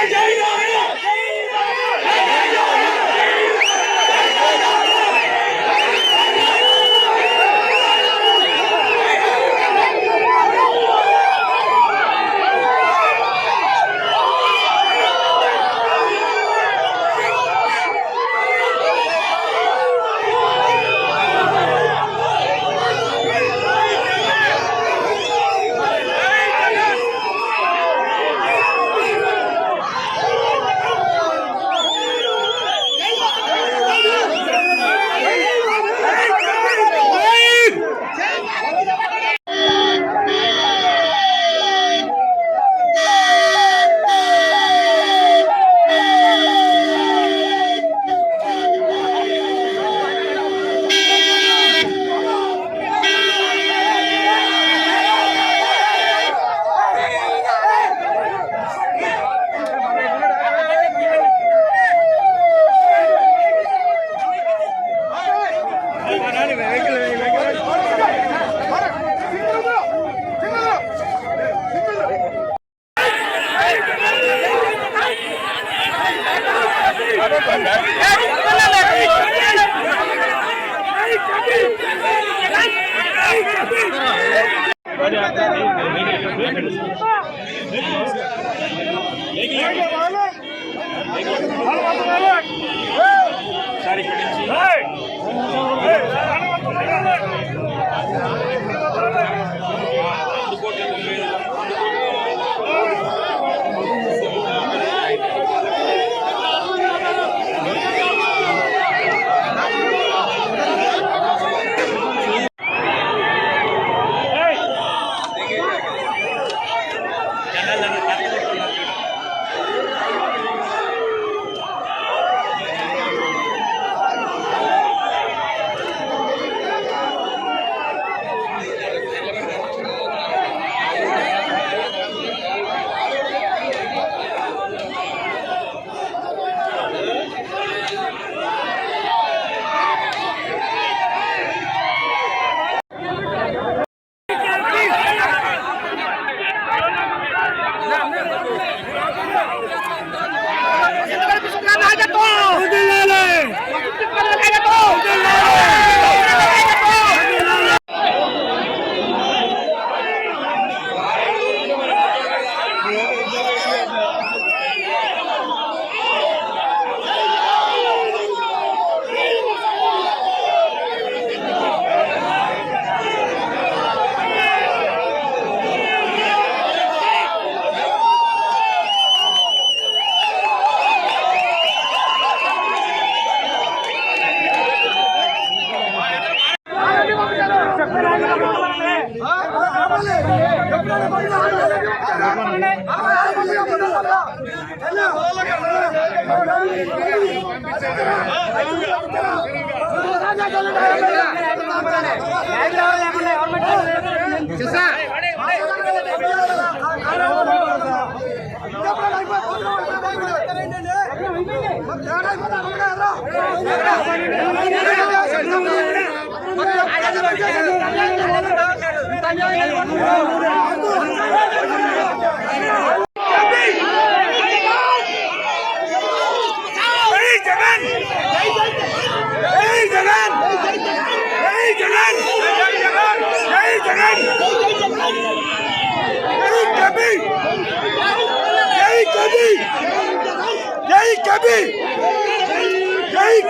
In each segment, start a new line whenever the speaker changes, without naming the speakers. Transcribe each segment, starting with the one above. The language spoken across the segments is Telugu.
Hey,
Dana, hey!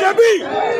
कभी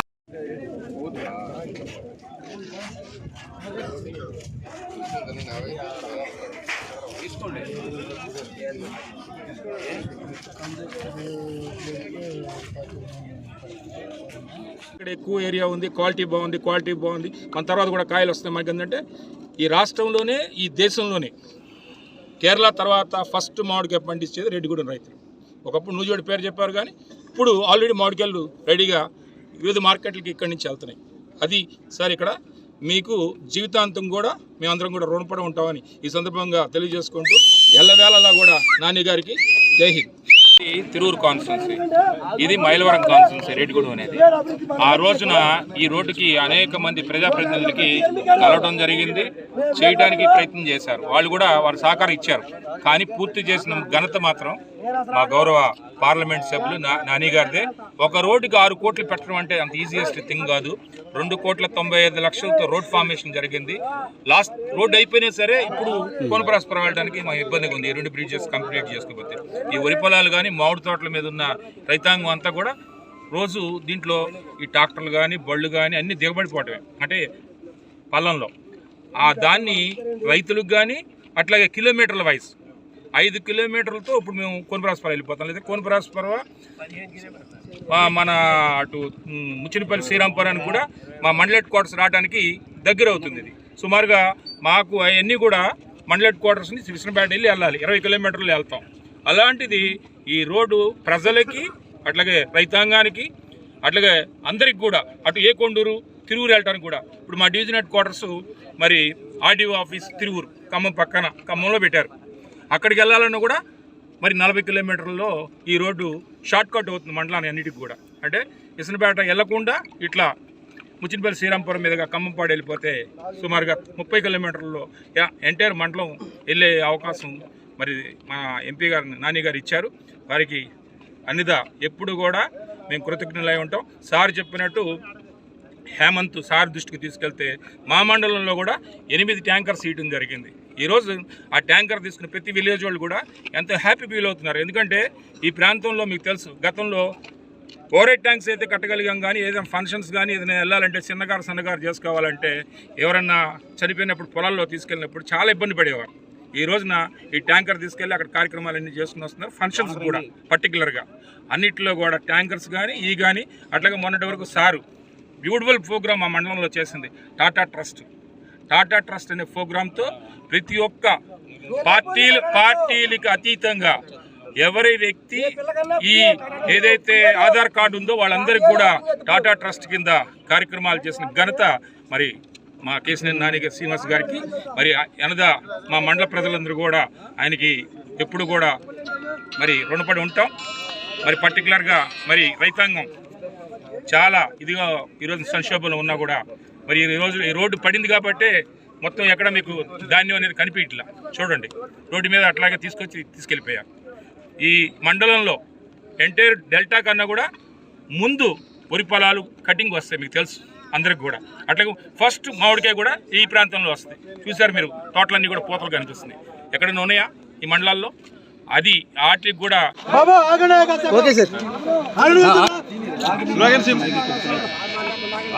ఇక్కడ ఎక్కువ ఏరియా ఉంది క్వాలిటీ బాగుంది క్వాలిటీ బాగుంది. మన తర్వాత కూడా కాయలు వస్తాయి మనకి ఏంటంటే ఈ రాష్ట్రంలోనే ఈ దేశంలోనే కేరళ తర్వాత ఫస్ట్ మామిడికాయ పండించేది రెడ్డిగూడెం రైతులు. ఒకప్పుడు నూజివేడి పేరు చెప్పారు కానీ ఇప్పుడు ఆల్రెడీ మామిడికాయలు రెడీగా వివిధ మార్కెట్లకి ఇక్కడి నుంచి వెళ్తున్నాయి. అది సార్ ఇక్కడ మీకు జీవితాంతం కూడా మేమందరం కూడా రుణపడి ఉంటామని ఈ సందర్భంగా తెలియజేసుకుంటూ ఎల్లవేళలా కూడా నాని గారికి జై హింద్.
ఇది తిరూరు కాన్స్టిట్యున్సీ. ఇది మైలవరం కాన్స్టిట్యున్సీ రెడ్డిగూడెం అనేది. ఆ రోజున ఈ రోడ్డుకి అనేక మంది ప్రజాప్రతినిధులకి కలవడం జరిగింది. చేయడానికి ప్రయత్నం చేశారు. వాళ్ళు కూడా వారు సహకారం ఇచ్చారు. కానీ పూర్తి చేసిన ఘనత మాత్రం మా గౌరవ పార్లమెంట్ సభ్యులు నా- నాని గారిదే.
ఒక రోడ్డుకి ఆరు కోట్లు పెట్టడం అంటే అంత ఈజియెస్ట్ థింగ్ కాదు. రెండు కోట్ల తొంభై ఐదు లక్షలతో రోడ్ ఫార్మేషన్ జరిగింది. లాస్ట్ రోడ్ అయిపోయినా సరే ఇప్పుడు కోనపరాస్పురం వెళ్ళడానికి మా ఇబ్బందిగా ఉంది. ఈ రెండు బ్రిడ్జెస్ కంప్లీట్ చేసుకోకపోతే. ఈ వరి పొలాలు కానీ మామిడి తోటల మీద ఉన్న రైతాంగం అంతా కూడా రోజు దీంట్లో ఈ ట్రాక్టర్లు కానీ బళ్ళు కానీ అన్నీ దిగబడిపోవటమే. అంటే పల్లంలో ఆ దాన్ని రైతులకు కానీ అట్లాగే కిలోమీటర్ల వైజ్ ఐదు కిలోమీటర్లతో ఇప్పుడు మేము కోనపరాస్పురం వెళ్ళిపోతాం. లేదా కోనపరాస్పురం మన అటు ముచ్చినపల్లి శ్రీరాంపురానికి కూడా మా మండలెట్ క్వార్టర్స్ రావడానికి దగ్గర అవుతుంది ఇది. సుమారుగా మాకు అవన్నీ కూడా మండలెట్ క్వార్టర్స్ నుంచి కృష్ణపేట వెళ్ళి వెళ్ళాలి. ఇరవై కిలోమీటర్లు వెళ్తాం. అలాంటిది ఈ రోడ్డు ప్రజలకి అట్లాగే రైతాంగానికి అట్లాగే అందరికి కూడా అటు ఏ కొండూరు తిరువురు వెళ్ళటానికి కూడా. ఇప్పుడు మా డివిజన్ హెడ్ క్వార్టర్స్ మరి ఆర్డీఓ ఆఫీస్ తిరువురు ఖమ్మం పక్కన ఖమ్మంలో పెట్టారు. అక్కడికి వెళ్ళాలన్నా కూడా మరి నలభై కిలోమీటర్లలో ఈ రోడ్డు షార్ట్ కట్ అవుతుంది మండలాన్ని అన్నిటికి కూడా. అంటే ఇసనపేట వెళ్ళకుండా ఇట్లా ముచ్చినపల్లి శ్రీరాంపురం మీదుగా ఖమ్మంపాడు వెళ్ళిపోతే సుమారుగా ముప్పై కిలోమీటర్లలో ఎంటైర్ మండలం వెళ్ళే అవకాశం మరి మా ఎంపీ గారు నాని గారు ఇచ్చారు. వారికి అన్నిదా ఎప్పుడు కూడా మేము కృతజ్ఞులై ఉంటాం. సార్ చెప్పినట్టు హేమంత్ సార్ దృష్టికి తీసుకెళ్తే మా మండలంలో కూడా ఎనిమిది ట్యాంకర్ సీటు జరిగింది. ఈరోజు ఆ ట్యాంకర్ తీసుకున్న ప్రతి విలేజ్ వాళ్ళు కూడా ఎంతో హ్యాపీ ఫీల్ అవుతున్నారు. ఎందుకంటే ఈ ప్రాంతంలో మీకు తెలుసు గతంలో ఓవరేట్ ట్యాంక్స్ అయితే కట్టగలిగాం కానీ ఏదైనా ఫంక్షన్స్ కానీ ఏదైనా వెళ్ళాలంటే చిన్నగారు సన్నగారు చేసుకోవాలంటే ఎవరన్నా చనిపోయినప్పుడు పొలాల్లో తీసుకెళ్ళినప్పుడు చాలా ఇబ్బంది పడేవారు. ఈ రోజున ఈ ట్యాంకర్ తీసుకెళ్ళి అక్కడ కార్యక్రమాలన్నీ చేసుకుని వస్తున్నారు ఫంక్షన్స్ కూడా పర్టికులర్గా అన్నిట్లో కూడా ట్యాంకర్స్ కానీ ఈ కానీ అట్లాగే మొన్నటి వరకు సారు బ్యూటిఫుల్ ప్రోగ్రామ్ మా మండలంలో చేసింది టాటా ట్రస్ట్ టాటా ట్రస్ట్ అనే ప్రోగ్రాంతో ప్రతి ఒక్క పార్టీలు పార్టీలకు అతీతంగా ఎవరి వ్యక్తి ఈ ఏదైతే ఆధార్ కార్డు ఉందో వాళ్ళందరికీ కూడా టాటా ట్రస్ట్ కింద కార్యక్రమాలు చేసిన ఘనత మరి మా కేసినేని నాని శ్రీనివాస్ గారికి మరి అనద మా మండల ప్రజలందరూ కూడా ఆయనకి ఎప్పుడు కూడా మరి రుణపడి ఉంటాం. మరి పర్టికులర్గా మరి రైతాంగం చాలా ఇదిగా ఈరోజు సంక్షోభంలో ఉన్నా కూడా మరి ఈ రోజు ఈ రోడ్డు పడింది కాబట్టి మొత్తం ఎక్కడ మీకు ధాన్యం అనేది కనిపించట్లా. చూడండి. రోడ్డు మీద అట్లాగే తీసుకొచ్చి తీసుకెళ్ళిపోయారు ఈ మండలంలో ఎంటైర్ డెల్టా కన్నా కూడా ముందు వరి పొలాలు కటింగ్ వస్తాయి మీకు తెలుసు అందరికి కూడా. అట్లాగే ఫస్ట్ మామిడికాయ కూడా ఈ ప్రాంతంలో వస్తాయి. చూసారు మీరు తోటలన్నీ కూడా పూతలు కనిపిస్తున్నాయి ఎక్కడైనా ఉన్నాయా ఈ మండలాల్లో? అది వాటికి కూడా
ఓకే సార్.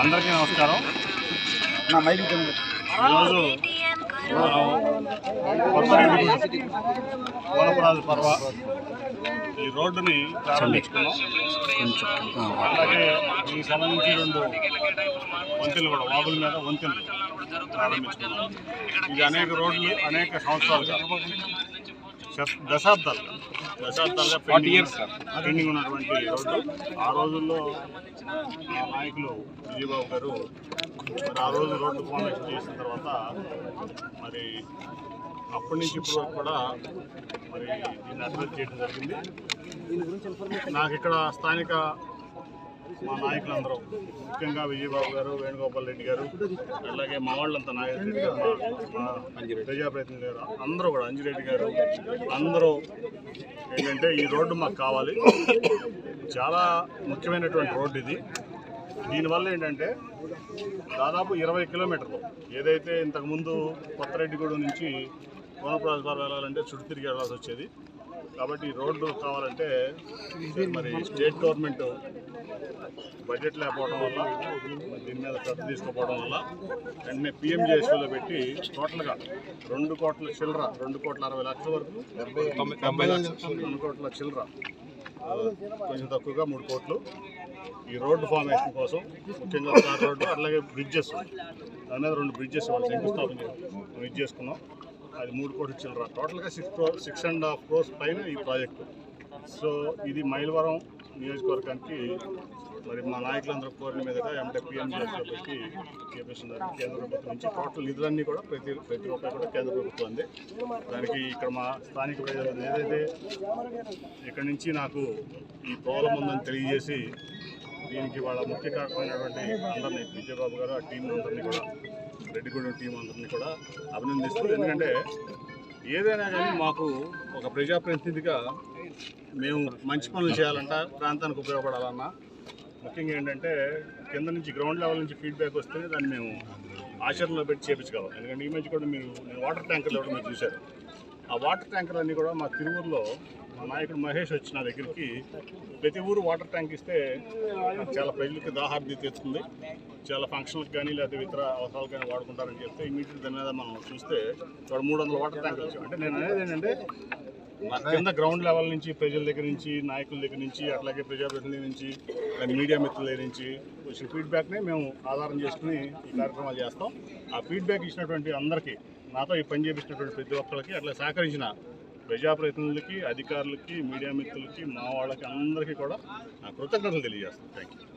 అందరికీ నమస్కారం.
నా మైక్
ఈరోజు వనపరాజు పర్వ ఈ రోడ్డుని ప్రారంభించుకున్నాం అలాగే దీనికి సంబంధించి రెండు వంతెనలు కూడా వాగుల మీద వంతెనలు ప్రారంభించుకున్నాం ఇది అనేక రోడ్లు అనేక సంవత్సరాలుగా దశాబ్దాలు దశాబ్దాలుగా పెండింగ్ పెండింగ్ ఉన్నటువంటి రోడ్డు. ఆ రోజుల్లో నాయకులు విజయబాబు గారు మరి ఆ రోజు రోడ్డు ఫార్మేషన్ చేసిన తర్వాత మరి అప్పటి నుంచి ఇప్పటి వరకు కూడా మరి దీన్ని అడ్రస్ చేయడం జరిగింది. నాకు ఇక్కడ స్థానిక మా నాయకులందరూ ముఖ్యంగా విజయబాబు గారు వేణుగోపాల్ రెడ్డి గారు అలాగే మా వాళ్ళంతా నాగరెడ్డి గారు మా ప్రజాప్రతినిధి గారు అందరూ కూడా అంజిరెడ్డి గారు అందరూ ఏంటంటే ఈ రోడ్డు మాకు కావాలి. చాలా ముఖ్యమైనటువంటి రోడ్డు ఇది. దీనివల్ల ఏంటంటే దాదాపు ఇరవై కిలోమీటర్లు ఏదైతే ఇంతకుముందు కొత్తరెడ్డిగూడెం నుంచి కోనప్రాజపాలు వెళ్ళాలంటే చుట్టూ తిరిగి వెళ్ళాల్సి వచ్చేది. కాబట్టి రోడ్డు కావాలంటే మరి స్టేట్ గవర్నమెంట్ బడ్జెట్ లేకపోవడం వల్ల దీని మీద శ్రద్ధ తీసుకోకపోవడం వల్ల వెంటనే పిఎంజేఎస్లో పెట్టి టోటల్గా రెండు కోట్ల చిల్లర రెండు కోట్ల అరవై లక్షల వరకు డెబ్బై లక్షలు. రెండు కోట్ల చిల్లర కొంచెం తక్కువగా మూడు కోట్లు. ఈ రోడ్డు ఫార్మేషన్ కోసం ముఖ్యంగా స్టార్ రోడ్డు అలాగే బ్రిడ్జెస్. దాని మీద రెండు బ్రిడ్జెస్ వాళ్ళు శంకుస్థాపన చేసి బ్రిడ్జ్ చేసుకున్నాం. అది మూడు కోట్ల చిల్లర టోటల్గా six crore six and half crores పైన ఈ ప్రాజెక్టు. సో ఇది మైలవరం నియోజకవర్గానికి మరి మా నాయకులందరూ కోరిన మీదట ఎంటే పిఎంజీఎస్లో పెట్టి చేపిస్తున్నారు. కేంద్ర ప్రభుత్వం నుంచి టోటల్ నిధులన్నీ కూడా ప్రతి ప్రతి రూపాయి కూడా కేంద్ర ప్రభుత్వం దానికి ఇక్కడ మా స్థానిక ప్రజలు ఏదైతే ఇక్కడి నుంచి నాకు ఈ ప్రాబ్లం ఉందని తెలియజేసి దీనికి వాళ్ళ ముఖ్య కారణమైనటువంటి అందరినీ విజయబాబు గారు ఆ టీం అందరినీ కూడా రెడ్డిగూడెం టీం అందరినీ కూడా అభినందిస్తూ ఎందుకంటే ఏదైనా కానీ మాకు ఒక ప్రజాప్రతినిధిగా మేము మంచి పనులు చేయాలంట ప్రాంతానికి ఉపయోగపడాలన్నా ముఖ్యంగా ఏంటంటే కింద నుంచి గ్రౌండ్ లెవెల్ నుంచి ఫీడ్బ్యాక్ వస్తేనే దాన్ని మేము ఆచరణలో పెట్టి చేపించగలం ఎందుకంటే ఈ మధ్య కూడా మీరు వాటర్ ట్యాంకర్లు కూడా మీరు చూశారు. ఆ వాటర్ ట్యాంకర్లు అన్నీ కూడా మా తిరువురులో నాయకుడు మహేష్ వచ్చి నా దగ్గరికి ప్రతి ఊరు వాటర్ ట్యాంక్ ఇస్తే చాలా ప్రజలకు దాహార్ది తెచ్చుకుంది చాలా ఫంక్షన్లకు కానీ లేకపోతే ఇతర అవసరాలు కానీ వాడుకుంటారని చెప్తే ఇమీడియట్ దాని మీద మనం చూస్తే ఇక్కడ మూడు వందల వాటర్ ట్యాంకులు వచ్చాయి అంటే నేను అనేది ఏంటంటే కింద గ్రౌండ్ లెవెల్ నుంచి ప్రజల దగ్గర నుంచి నాయకుల దగ్గర నుంచి అట్లాగే ప్రజాప్రతినిధి నుంచి మీడియా మిత్రుల దగ్గర నుంచి వచ్చిన ఫీడ్బ్యాక్ని మేము ఆధారం చేసుకుని ఈ కార్యక్రమాలు చేస్తాం. ఆ ఫీడ్బ్యాక్ ఇచ్చినటువంటి అందరికీ నాతో ఈ పని చేపించినటువంటి ప్రతి ఒక్కరికి అట్లా సహకరించిన ప్రజాప్రతినిధులకి అధికారులకి మీడియా మిత్రులకి మా వాళ్ళకి అందరికీ కూడా నా కృతజ్ఞతలు తెలియజేస్తాను థ్యాంక్ యూ